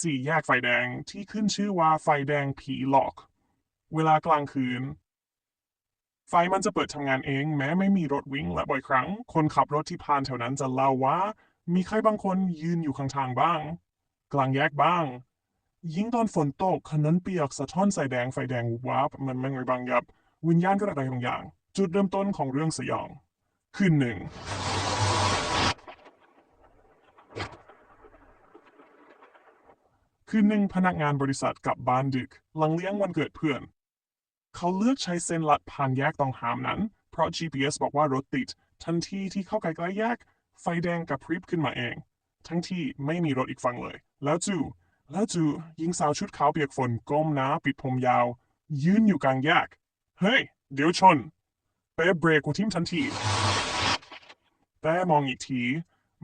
สี่แยกไฟแดงที่ขึ้นชื่อว่าไฟแดงผีหลอก เวลากลางคืน ไฟมันจะเปิดทำงานเองแม้ไม่มีรถวิ่งและบ่อยครั้ง คนขับรถที่ผ่านแถวนั้นจะเล่าว่า มีใครบางคนยืนอยู่ข้างทางบ้าง กลางแยกบ้าง ยิ่งตอนฝนตกถนนเปียกสะท้อนสายแดงไฟแดงวูบวาบมันไม่ไงบางยับ วิญญาณก็อะไรบางอย่าง จุดเริ่มต้นของเรื่องสยอง คืนหนึ่ง คืนหนึ่งพนักงานบริษัทกลับบ้านดึก หลังเลี้ยงวันเกิดเพื่อน เขาเลือกใช้เส้นลัดผ่านแยกต้องห้ามนั้น เพราะ GPS บอกว่ารถติด ทันทีที่เข้าใกล้ๆแยก ไฟแดงกระพริบขึ้นมาเอง ทั้งที่ไม่มีรถอีกฝั่งเลย แล้วจู่แล้วจู่หญิงสาวชุดขาวเปียกฝนก้มหน้าปิดผมยาว ยืนอยู่กลางแยก เฮ้ย เดี๋ยวชนเป๊ะเบรกกูทิ่มทันที แต่มองอีกที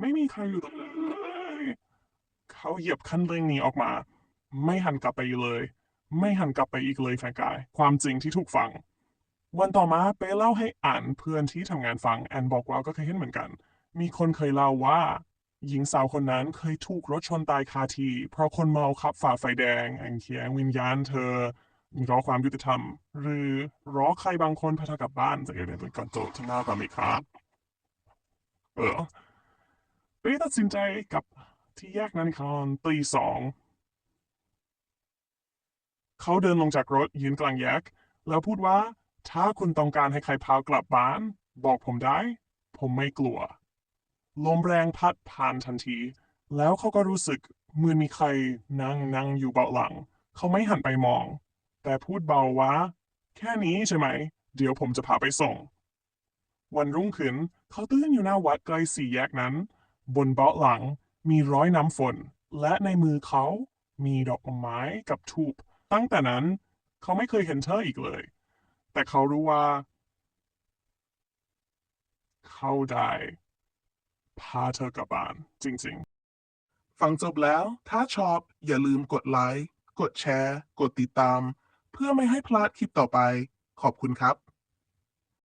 ไม่มีใครอยู่ตรง เขาเหยียบคันเร่งหนี้ออกมา ไม่หันกลับไปเลย ไม่หันกลับไปอีกเลยแฟนกาย ความจริงที่ถูกฟัง วันต่อมาเป้เล่าให้อ่านเพื่อนที่ทำงานฟังแอนบอกว่าก็เคยเห็นเหมือนกัน มีคนเคยเล่าว่า หญิงสาวคนนั้นเคยถูกรถชนตายคาทีเพราะคนเมาขับฝ่าไฟแดงแองเคียงวิญญาณเธอรอความยุติธรรม หรือรอใครบางคนพาเธอกลับบ้านจากเอเดนเป็นก่อนโจทย์ที่หน้ากับมิครับเออเป้ตัดสินใจกลับ ที่แยกนั้นคอนตีสอง เขาเดินลงจากรถยืนกลางแยก แล้วพูดว่า ถ้าคุณต้องการให้ใครพากลับบ้าน บอกผมได้ ผมไม่กลัว ลมแรงพัดผ่านทันที แล้วเขาก็รู้สึกเหมือนมีใครนั่งนั่งอยู่เบาะหลัง เขาไม่หันไปมอง แต่พูดเบาว่า แค่นี้ใช่ไหม เดี๋ยวผมจะพาไปส่งวันรุ่งขึ้นเขาตื่นอยู่หน้าวัดใกล้สี่แยกนั้น บนเบาะหลัง มีร้อยน้ำฝน และในมือเขามีดอกไม้กับทูบตั้งแต่นั้นเขาไม่เคยเห็นเธออีกเลย แต่เขารู้ว่า เขาได้พาเธอกลับบ้านจริงๆ ฟังจบแล้ว ถ้าชอบอย่าลืมกดไลค์ กดแชร์ กดติดตาม เพื่อไม่ให้พลาดคลิปต่อไป ขอบคุณครับ